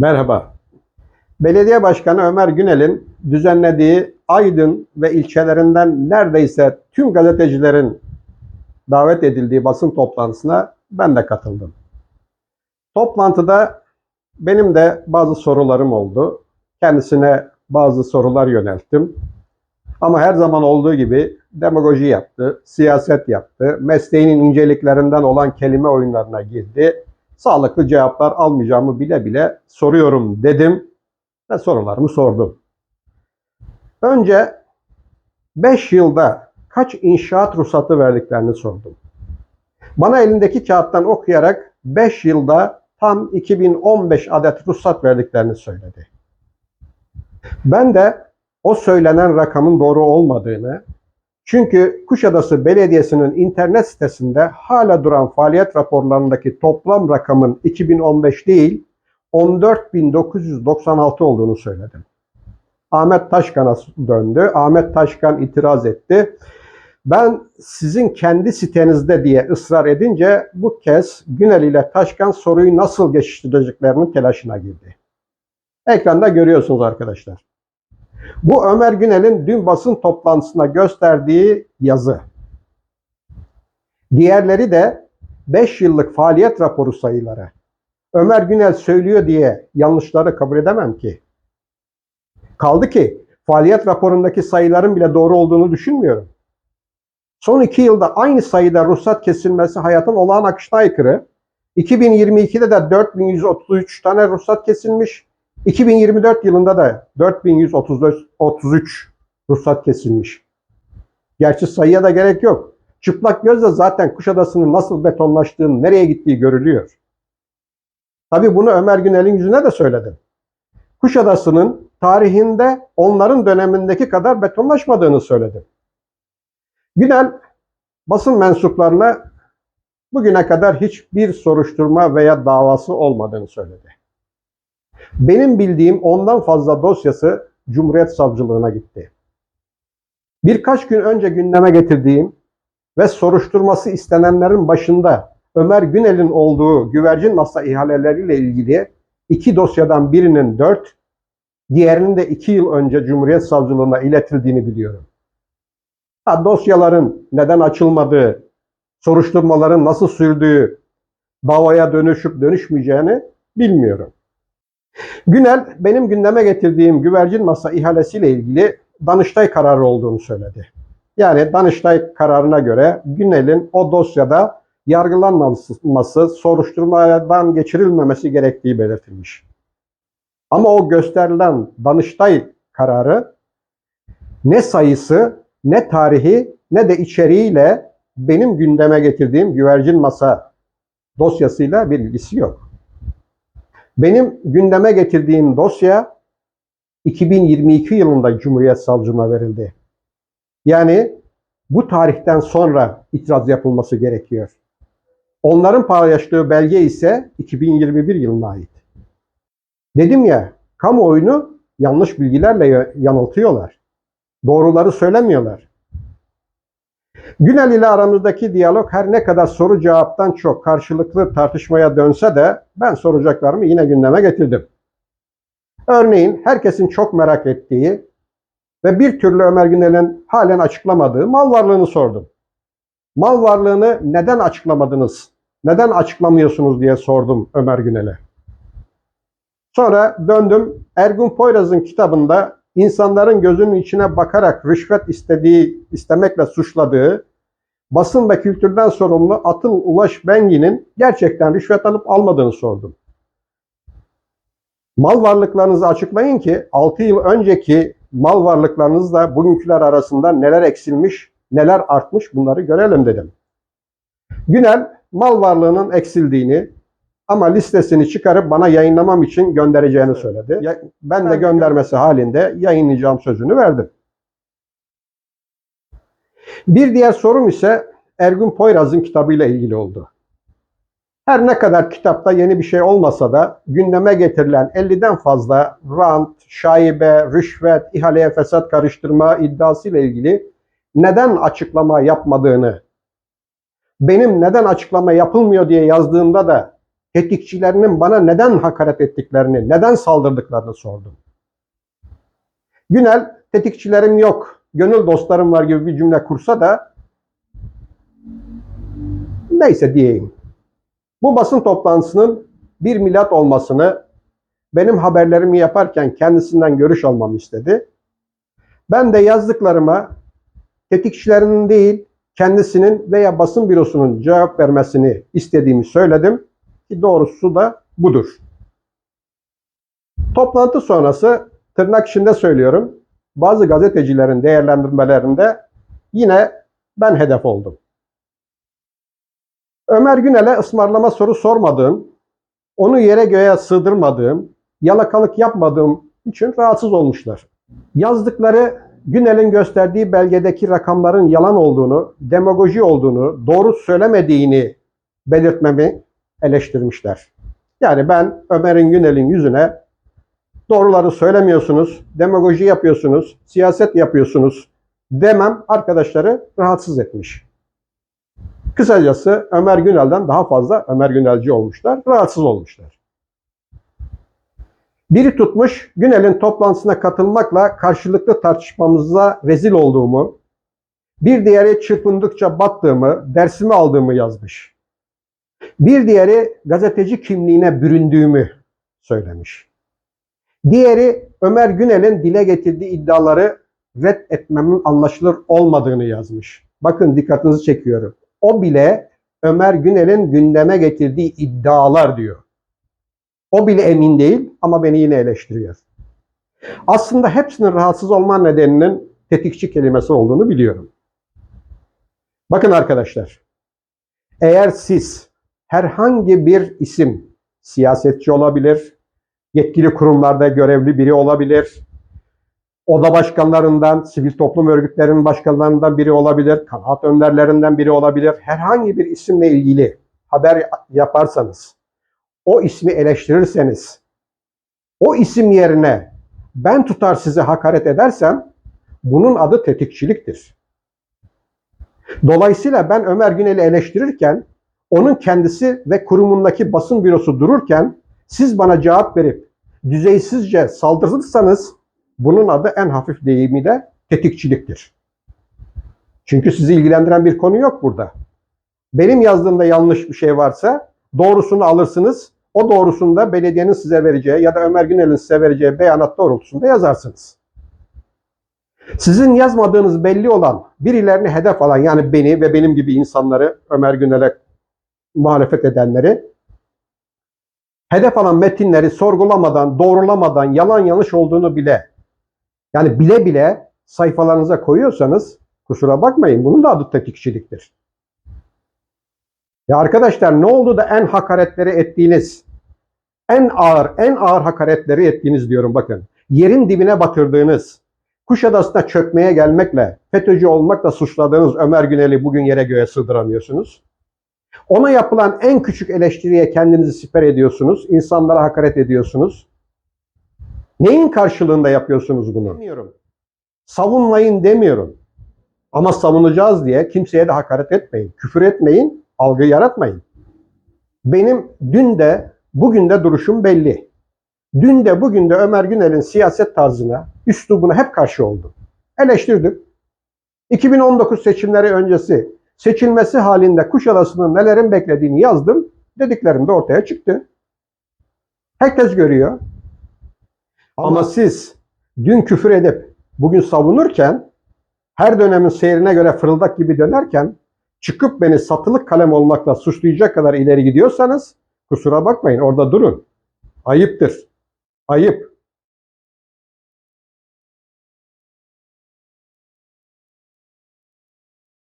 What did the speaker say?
Merhaba. Belediye Başkanı Ömer Günel'in düzenlediği Aydın ve ilçelerinden neredeyse tüm gazetecilerin davet edildiği basın toplantısına ben de katıldım. Toplantıda benim de bazı sorularım oldu. Kendisine bazı sorular yönelttim. Ama her zaman olduğu gibi demagoji yaptı, siyaset yaptı, mesleğinin inceliklerinden olan kelime oyunlarına girdi sağlıklı cevaplar almayacağımı bile bile soruyorum dedim ve sorularımı sordum. Önce 5 yılda kaç inşaat ruhsatı verdiklerini sordum. Bana elindeki kağıttan okuyarak 5 yılda tam 2015 adet ruhsat verdiklerini söyledi. Ben de o söylenen rakamın doğru olmadığını, çünkü Kuşadası Belediyesi'nin internet sitesinde hala duran faaliyet raporlarındaki toplam rakamın 2015 değil 14.996 olduğunu söyledim. Ahmet Taşkan'a döndü. Ahmet Taşkan itiraz etti. Ben sizin kendi sitenizde diye ısrar edince bu kez Günel ile Taşkan soruyu nasıl geçiştireceklerinin telaşına girdi. Ekranda görüyorsunuz arkadaşlar. Bu Ömer Günel'in dün basın toplantısında gösterdiği yazı. Diğerleri de 5 yıllık faaliyet raporu sayıları. Ömer Günel söylüyor diye yanlışları kabul edemem ki. Kaldı ki faaliyet raporundaki sayıların bile doğru olduğunu düşünmüyorum. Son iki yılda aynı sayıda ruhsat kesilmesi hayatın olağan akışına aykırı. 2022'de de 4133 tane ruhsat kesilmiş. 2024 yılında da 4133 ruhsat kesilmiş. Gerçi sayıya da gerek yok. Çıplak gözle zaten Kuşadası'nın nasıl betonlaştığını, nereye gittiği görülüyor. Tabii bunu Ömer Günel'in yüzüne de söyledim. Kuşadası'nın tarihinde onların dönemindeki kadar betonlaşmadığını söyledim. Günel basın mensuplarına bugüne kadar hiçbir soruşturma veya davası olmadığını söyledi. Benim bildiğim ondan fazla dosyası Cumhuriyet Savcılığına gitti. Birkaç gün önce gündeme getirdiğim ve soruşturması istenenlerin başında Ömer Günel'in olduğu güvercin masa ihaleleriyle ilgili iki dosyadan birinin dört, diğerinin de iki yıl önce Cumhuriyet Savcılığına iletildiğini biliyorum. Ha, dosyaların neden açılmadığı, soruşturmaların nasıl sürdüğü, davaya dönüşüp dönüşmeyeceğini bilmiyorum. Günel benim gündeme getirdiğim güvercin masa ihalesiyle ilgili Danıştay kararı olduğunu söyledi. Yani Danıştay kararına göre Günel'in o dosyada yargılanmaması, soruşturmadan geçirilmemesi gerektiği belirtilmiş. Ama o gösterilen Danıştay kararı ne sayısı, ne tarihi, ne de içeriğiyle benim gündeme getirdiğim güvercin masa dosyasıyla bir ilgisi yok. Benim gündeme getirdiğim dosya 2022 yılında Cumhuriyet Savcılığına verildi. Yani bu tarihten sonra itiraz yapılması gerekiyor. Onların paylaştığı belge ise 2021 yılına ait. Dedim ya, kamuoyunu yanlış bilgilerle yanıltıyorlar. Doğruları söylemiyorlar. Günel ile aramızdaki diyalog her ne kadar soru cevaptan çok karşılıklı tartışmaya dönse de ben soracaklarımı yine gündeme getirdim. Örneğin herkesin çok merak ettiği ve bir türlü Ömer Günel'in halen açıklamadığı mal varlığını sordum. Mal varlığını neden açıklamadınız? Neden açıklamıyorsunuz diye sordum Ömer Günel'e. Sonra döndüm Ergun Poyraz'ın kitabında insanların gözünün içine bakarak rüşvet istediği, istemekle suçladığı basın ve kültürden sorumlu Atıl Ulaş Bengi'nin gerçekten rüşvet alıp almadığını sordum. Mal varlıklarınızı açıklayın ki 6 yıl önceki mal varlıklarınızla bugünküler arasında neler eksilmiş, neler artmış bunları görelim dedim. Günel mal varlığının eksildiğini ama listesini çıkarıp bana yayınlamam için göndereceğini söyledi. Ben de göndermesi halinde yayınlayacağım sözünü verdim. Bir diğer sorum ise Ergun Poyraz'ın kitabıyla ilgili oldu. Her ne kadar kitapta yeni bir şey olmasa da gündeme getirilen 50'den fazla rant, şaibe, rüşvet, ihaleye fesat karıştırma iddiası ile ilgili neden açıklama yapmadığını, benim neden açıklama yapılmıyor diye yazdığımda da tetikçilerinin bana neden hakaret ettiklerini, neden saldırdıklarını sordum. Günel tetikçilerim yok, gönül dostlarım var gibi bir cümle kursa da neyse diyeyim. Bu basın toplantısının bir milat olmasını benim haberlerimi yaparken kendisinden görüş almamı istedi. Ben de yazdıklarıma tetikçilerinin değil, kendisinin veya basın bürosunun cevap vermesini istediğimi söyledim. Ki doğrusu da budur. Toplantı sonrası tırnak içinde söylüyorum. Bazı gazetecilerin değerlendirmelerinde yine ben hedef oldum. Ömer Günel'e ısmarlama soru sormadığım, onu yere göğe sığdırmadığım, yalakalık yapmadığım için rahatsız olmuşlar. Yazdıkları Günel'in gösterdiği belgedeki rakamların yalan olduğunu, demagoji olduğunu, doğru söylemediğini belirtmemi eleştirmişler. Yani ben Ömer'in Günel'in yüzüne doğruları söylemiyorsunuz, demagoji yapıyorsunuz, siyaset yapıyorsunuz demem arkadaşları rahatsız etmiş. Kısacası Ömer Günel'den daha fazla Ömer Günelci olmuşlar, rahatsız olmuşlar. Biri tutmuş Günel'in toplantısına katılmakla karşılıklı tartışmamıza rezil olduğumu, bir diğeri çırpındıkça battığımı, dersimi aldığımı yazmış. Bir diğeri gazeteci kimliğine büründüğümü söylemiş. Diğeri Ömer Günel'in dile getirdiği iddiaları red etmemin anlaşılır olmadığını yazmış. Bakın dikkatinizi çekiyorum. O bile Ömer Günel'in gündeme getirdiği iddialar diyor. O bile emin değil ama beni yine eleştiriyor. Aslında hepsinin rahatsız olma nedeninin tetikçi kelimesi olduğunu biliyorum. Bakın arkadaşlar, eğer siz herhangi bir isim, siyasetçi olabilir, yetkili kurumlarda görevli biri olabilir, oda başkanlarından, sivil toplum örgütlerinin başkanlarından biri olabilir, kanaat önderlerinden biri olabilir, herhangi bir isimle ilgili haber yaparsanız, o ismi eleştirirseniz, o isim yerine ben tutar size hakaret edersem bunun adı tetikçiliktir. Dolayısıyla ben Ömer Günel'i eleştirirken onun kendisi ve kurumundaki basın bürosu dururken siz bana cevap verip düzeysizce saldırırsanız bunun adı en hafif deyimiyle tetikçiliktir. Çünkü sizi ilgilendiren bir konu yok burada. Benim yazdığımda yanlış bir şey varsa doğrusunu alırsınız. O doğrusunda belediyenin size vereceği ya da Ömer Günel'in size vereceği beyanat doğrultusunda yazarsınız. Sizin yazmadığınız belli olan birilerini hedef alan yani beni ve benim gibi insanları Ömer Günel'e muhalefet edenleri hedef alan metinleri sorgulamadan, doğrulamadan, yalan yanlış olduğunu bile yani bile bile sayfalarınıza koyuyorsanız kusura bakmayın bunun da adı tetikçiliktir. Ya arkadaşlar ne oldu da en hakaretleri ettiğiniz, en ağır, en ağır hakaretleri ettiğiniz diyorum bakın. Yerin dibine batırdığınız, Kuşadası'na çökmeye gelmekle, FETÖ'cü olmakla suçladığınız Ömer Günel'i bugün yere göğe sığdıramıyorsunuz. Ona yapılan en küçük eleştiriye kendinizi siper ediyorsunuz. insanlara hakaret ediyorsunuz. Neyin karşılığında yapıyorsunuz bunu? Bilmiyorum. Savunmayın demiyorum. Ama savunacağız diye kimseye de hakaret etmeyin. Küfür etmeyin, algı yaratmayın. Benim dün de bugün de duruşum belli. Dün de bugün de Ömer Günel'in siyaset tarzına, üslubuna hep karşı oldum. Eleştirdim. 2019 seçimleri öncesi seçilmesi halinde Kuşadası'nın nelerin beklediğini yazdım. Dediklerim de ortaya çıktı. Herkes görüyor. Ama, Ama siz dün küfür edip bugün savunurken her dönemin seyrine göre fırıldak gibi dönerken çıkıp beni satılık kalem olmakla suçlayacak kadar ileri gidiyorsanız kusura bakmayın orada durun. Ayıptır. Ayıp.